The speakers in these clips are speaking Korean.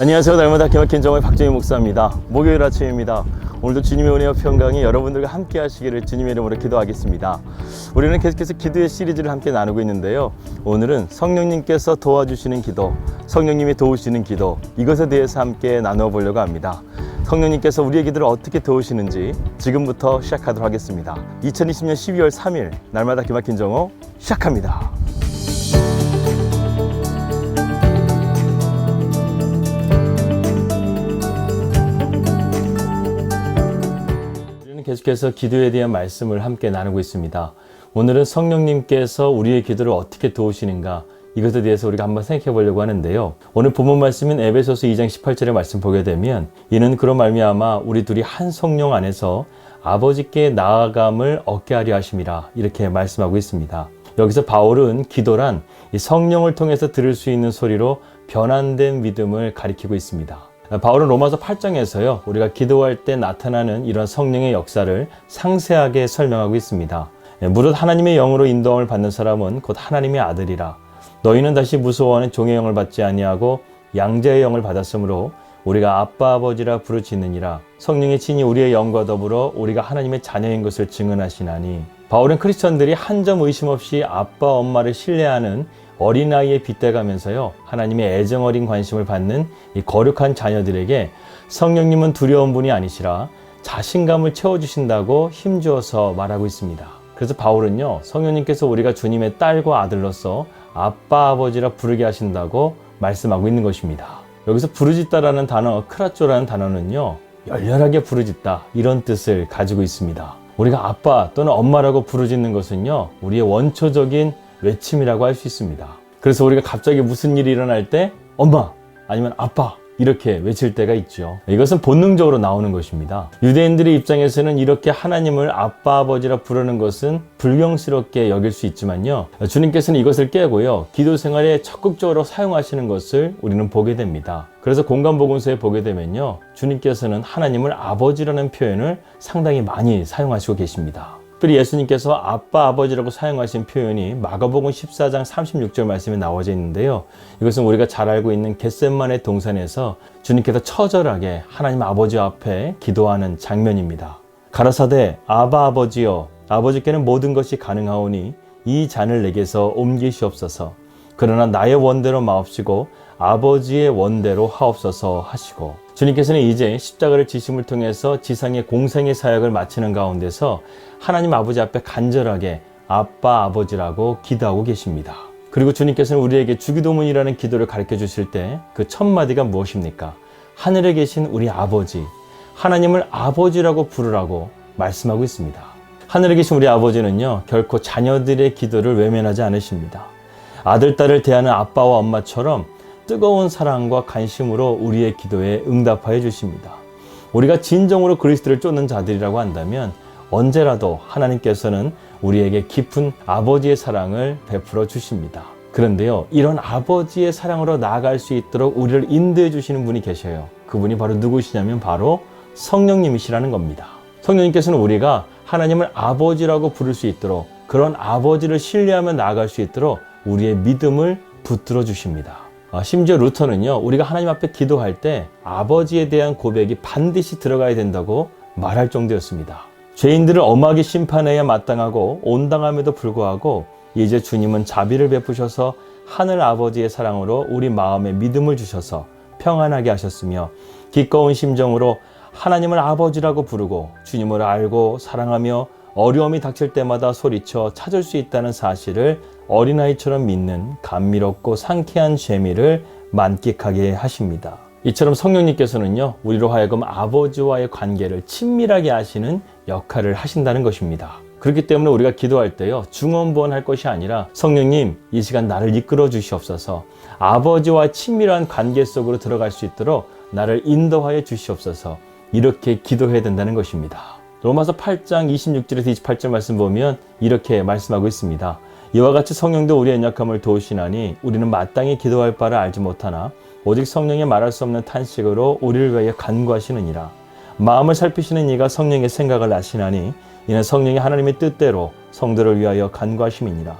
안녕하세요. 날마다 기막힌 정의 박정희 목사입니다. 목요일 아침입니다. 오늘도 주님의 은혜와 평강이 여러분들과 함께 하시기를 주님의 이름으로 기도하겠습니다. 우리는 계속해서 기도의 시리즈를 함께 나누고 있는데요. 오늘은 성령님께서 도와주시는 기도, 성령님이 도우시는 기도, 이것에 대해서 함께 나누어 보려고 합니다. 성령님께서 우리의 기도를 어떻게 도우시는지 지금부터 시작하도록 하겠습니다. 2020년 12월 3일 날마다 기막힌 정오 시작합니다. 계속해서 기도에 대한 말씀을 함께 나누고 있습니다. 오늘은 성령님께서 우리의 기도를 어떻게 도우시는가 이것에 대해서 우리가 한번 생각해 보려고 하는데요. 오늘 본문 말씀인 에베소서 2장 18절의 말씀 보게 되면 이는 그런 말미암아 우리 둘이 한 성령 안에서 아버지께 나아감을 얻게 하려 하심이라 이렇게 말씀하고 있습니다. 여기서 바울은 기도란 이 성령을 통해서 들을 수 있는 소리로 변환된 믿음을 가리키고 있습니다. 바울은 로마서 8장에서요, 우리가 기도할 때 나타나는 이런 성령의 역사를 상세하게 설명하고 있습니다. 예, 무릇 하나님의 영으로 인도함을 받는 사람은 곧 하나님의 아들이라. 너희는 다시 무서워하는 종의 영을 받지 아니하고 양자의 영을 받았으므로 우리가 아빠 아버지라 부르짖느니라. 성령의 친히 우리의 영과 더불어 우리가 하나님의 자녀인 것을 증언하시나니. 바울은 크리스천들이 한 점 의심 없이 아빠 엄마를 신뢰하는 어린아이에 빗대가면서요, 하나님의 애정 어린 관심을 받는 이 거룩한 자녀들에게 성령님은 두려운 분이 아니시라 자신감을 채워주신다고 힘주어서 말하고 있습니다. 그래서 바울은요, 성령님께서 우리가 주님의 딸과 아들로서 아빠, 아버지라 부르게 하신다고 말씀하고 있는 것입니다. 여기서 부르짖다라는 단어, 크라쪼라는 단어는요, 열렬하게 부르짖다, 이런 뜻을 가지고 있습니다. 우리가 아빠 또는 엄마라고 부르짖는 것은요, 우리의 원초적인 외침이라고 할 수 있습니다. 그래서 우리가 갑자기 무슨 일이 일어날 때 엄마 아니면 아빠 이렇게 외칠 때가 있죠. 이것은 본능적으로 나오는 것입니다. 유대인들의 입장에서는 이렇게 하나님을 아빠 아버지라 부르는 것은 불경스럽게 여길 수 있지만요. 주님께서는 이것을 깨고요. 기도 생활에 적극적으로 사용하시는 것을 우리는 보게 됩니다. 그래서 공간복음서에 보게 되면요. 주님께서는 하나님을 아버지라는 표현을 상당히 많이 사용하시고 계십니다. 특별히 예수님께서 아빠 아버지라고 사용하신 표현이 마가복음 14장 36절 말씀에 나와져 있는데요. 이것은 우리가 잘 알고 있는 겟셋만의 동산에서 주님께서 처절하게 하나님 아버지 앞에 기도하는 장면입니다. 가라사대 아바 아버지여 아버지께는 모든 것이 가능하오니 이 잔을 내게서 옮기시옵소서. 그러나 나의 원대로 마옵시고 아버지의 원대로 하옵소서 하시고 주님께서는 이제 십자가를 지심을 통해서 지상의 공생의 사역을 마치는 가운데서 하나님 아버지 앞에 간절하게 아빠 아버지라고 기도하고 계십니다. 그리고 주님께서는 우리에게 주기도문이라는 기도를 가르쳐 주실 때 그 첫 마디가 무엇입니까? 하늘에 계신 우리 아버지, 하나님을 아버지라고 부르라고 말씀하고 있습니다. 하늘에 계신 우리 아버지는요, 결코 자녀들의 기도를 외면하지 않으십니다. 아들, 딸을 대하는 아빠와 엄마처럼 뜨거운 사랑과 관심으로 우리의 기도에 응답하여 주십니다. 우리가 진정으로 그리스도를 쫓는 자들이라고 한다면 언제라도 하나님께서는 우리에게 깊은 아버지의 사랑을 베풀어 주십니다. 그런데요, 이런 아버지의 사랑으로 나아갈 수 있도록 우리를 인도해 주시는 분이 계셔요. 그분이 바로 누구시냐면 바로 성령님이시라는 겁니다. 성령님께서는 우리가 하나님을 아버지라고 부를 수 있도록 그런 아버지를 신뢰하며 나아갈 수 있도록 우리의 믿음을 붙들어 주십니다. 아, 심지어 루터는요, 우리가 하나님 앞에 기도할 때 아버지에 대한 고백이 반드시 들어가야 된다고 말할 정도였습니다. 죄인들을 엄하게 심판해야 마땅하고 온당함에도 불구하고 이제 주님은 자비를 베푸셔서 하늘 아버지의 사랑으로 우리 마음에 믿음을 주셔서 평안하게 하셨으며 기꺼운 심정으로 하나님을 아버지라고 부르고 주님을 알고 사랑하며 어려움이 닥칠 때마다 소리쳐 찾을 수 있다는 사실을 어린아이처럼 믿는 감미롭고 상쾌한 재미를 만끽하게 하십니다. 이처럼 성령님께서는요, 우리로 하여금 아버지와의 관계를 친밀하게 하시는 역할을 하신다는 것입니다. 그렇기 때문에 우리가 기도할 때요, 중언부언 할 것이 아니라 성령님, 이 시간 나를 이끌어 주시옵소서, 아버지와 친밀한 관계 속으로 들어갈 수 있도록 나를 인도하여 주시옵소서, 이렇게 기도해야 된다는 것입니다. 로마서 8장 26절에서 28절 말씀 보면 이렇게 말씀하고 있습니다. 이와 같이 성령도 우리의 연약함을 도우시나니 우리는 마땅히 기도할 바를 알지 못하나 오직 성령의 말할 수 없는 탄식으로 우리를 위하여 간구하시느니라. 마음을 살피시는 이가 성령의 생각을 아시나니 이는 성령이 하나님의 뜻대로 성도를 위하여 간구하심이니라.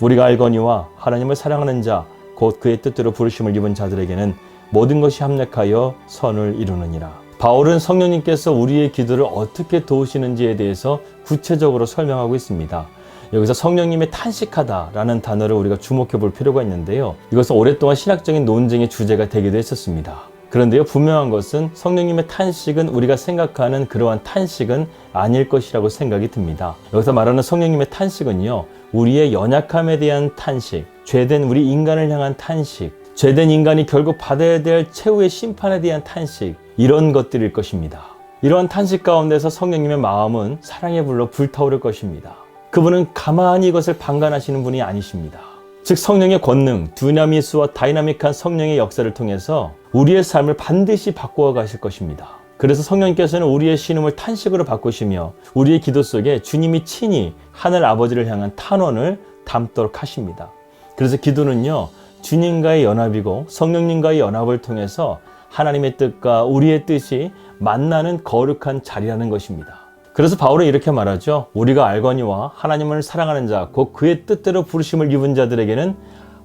우리가 알거니와 하나님을 사랑하는 자 곧 그의 뜻대로 부르심을 입은 자들에게는 모든 것이 합력하여 선을 이루느니라. 바울은 성령님께서 우리의 기도를 어떻게 도우시는지에 대해서 구체적으로 설명하고 있습니다. 여기서 성령님의 탄식하다라는 단어를 우리가 주목해 볼 필요가 있는데요. 이것은 오랫동안 신학적인 논쟁의 주제가 되기도 했었습니다. 그런데요, 분명한 것은 성령님의 탄식은 우리가 생각하는 그러한 탄식은 아닐 것이라고 생각이 듭니다. 여기서 말하는 성령님의 탄식은요, 우리의 연약함에 대한 탄식, 죄된 우리 인간을 향한 탄식, 죄된 인간이 결국 받아야 될 최후의 심판에 대한 탄식, 이런 것들일 것입니다. 이러한 탄식 가운데서 성령님의 마음은 사랑에 불러 불타오를 것입니다. 그분은 가만히 이것을 방관하시는 분이 아니십니다. 즉 성령의 권능, 두나미스와 다이나믹한 성령의 역사를 통해서 우리의 삶을 반드시 바꾸어 가실 것입니다. 그래서 성령님께서는 우리의 신음을 탄식으로 바꾸시며 우리의 기도 속에 주님이 친히 하늘 아버지를 향한 탄원을 담도록 하십니다. 그래서 기도는요, 주님과의 연합이고 성령님과의 연합을 통해서 하나님의 뜻과 우리의 뜻이 만나는 거룩한 자리라는 것입니다. 그래서 바울은 이렇게 말하죠. 우리가 알거니와 하나님을 사랑하는 자, 곧 그의 뜻대로 부르심을 입은 자들에게는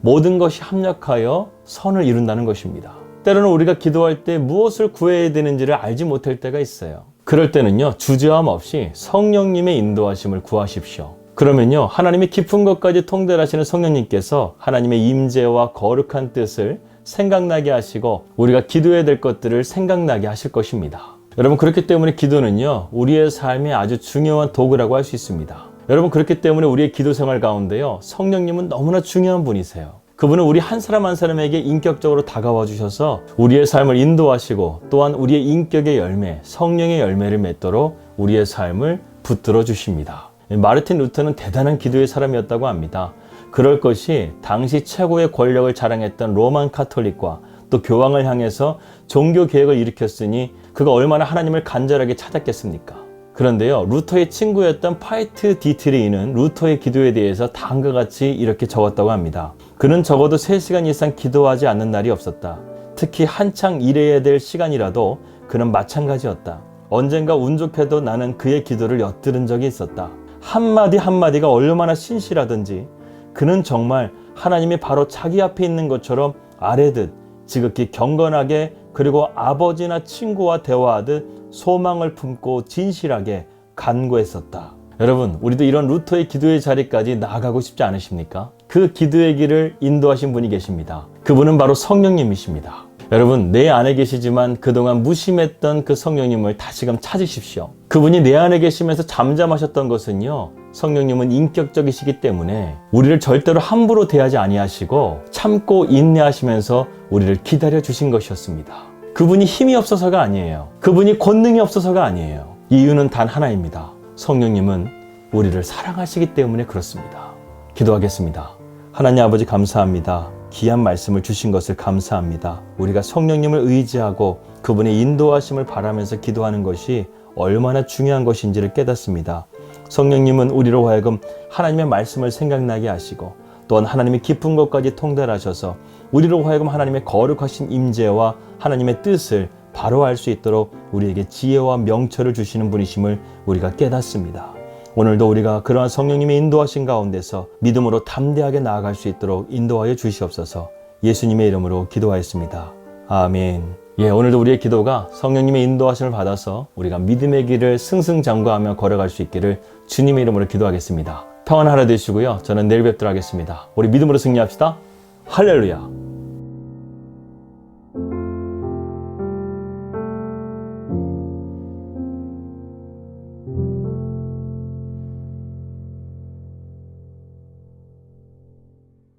모든 것이 합력하여 선을 이룬다는 것입니다. 때로는 우리가 기도할 때 무엇을 구해야 되는지를 알지 못할 때가 있어요. 그럴 때는요, 주저함 없이 성령님의 인도하심을 구하십시오. 그러면요, 하나님의 깊은 것까지 통달하시는 성령님께서 하나님의 임재와 거룩한 뜻을 생각나게 하시고 우리가 기도해야 될 것들을 생각나게 하실 것입니다. 여러분 그렇기 때문에 기도는요 우리의 삶의 아주 중요한 도구라고 할 수 있습니다. 여러분 그렇기 때문에 우리의 기도 생활 가운데요 성령님은 너무나 중요한 분이세요. 그분은 우리 한 사람 한 사람에게 인격적으로 다가와 주셔서 우리의 삶을 인도하시고 또한 우리의 인격의 열매, 성령의 열매를 맺도록 우리의 삶을 붙들어 주십니다. 마르틴 루터는 대단한 기도의 사람이었다고 합니다. 그럴 것이 당시 최고의 권력을 자랑했던 로만 카톨릭과 또 교황을 향해서 종교 개혁을 일으켰으니 그가 얼마나 하나님을 간절하게 찾았겠습니까? 그런데요, 루터의 친구였던 파이트 디트리는 루터의 기도에 대해서 다음과 같이 이렇게 적었다고 합니다. 그는 적어도 3시간 이상 기도하지 않는 날이 없었다. 특히 한창 일해야 될 시간이라도 그는 마찬가지였다. 언젠가 운 좋게도 나는 그의 기도를 엿들은 적이 있었다. 한마디 한마디가 얼마나 신실하든지 그는 정말 하나님이 바로 자기 앞에 있는 것처럼 아래듯 지극히 경건하게 그리고 아버지나 친구와 대화하듯 소망을 품고 진실하게 간구했었다. 여러분, 우리도 이런 루터의 기도의 자리까지 나아가고 싶지 않으십니까? 그 기도의 길을 인도하신 분이 계십니다. 그분은 바로 성령님이십니다. 여러분, 내 안에 계시지만 그동안 무심했던 그 성령님을 다시금 찾으십시오. 그분이 내 안에 계시면서 잠잠하셨던 것은요, 성령님은 인격적이시기 때문에 우리를 절대로 함부로 대하지 아니하시고 참고 인내하시면서 우리를 기다려 주신 것이었습니다. 그분이 힘이 없어서가 아니에요. 그분이 권능이 없어서가 아니에요. 이유는 단 하나입니다. 성령님은 우리를 사랑하시기 때문에 그렇습니다. 기도하겠습니다. 하나님 아버지 감사합니다. 귀한 말씀을 주신 것을 감사합니다. 우리가 성령님을 의지하고 그분의 인도하심을 바라면서 기도하는 것이 얼마나 중요한 것인지를 깨닫습니다. 성령님은 우리로 하여금 하나님의 말씀을 생각나게 하시고 또한 하나님의 깊은 것까지 통달하셔서 우리로 하여금 하나님의 거룩하신 임재와 하나님의 뜻을 바로 알 수 있도록 우리에게 지혜와 명철을 주시는 분이심을 우리가 깨닫습니다. 오늘도 우리가 그러한 성령님의 인도하신 가운데서 믿음으로 담대하게 나아갈 수 있도록 인도하여 주시옵소서 예수님의 이름으로 기도하였습니다. 아멘. 예, 오늘도 우리의 기도가 성령님의 인도하심을 받아서 우리가 믿음의 길을 승승장구하며 걸어갈 수 있기를 주님의 이름으로 기도하겠습니다. 평안 하루 되시고요. 저는 내일 뵙도록 하겠습니다. 우리 믿음으로 승리합시다. 할렐루야.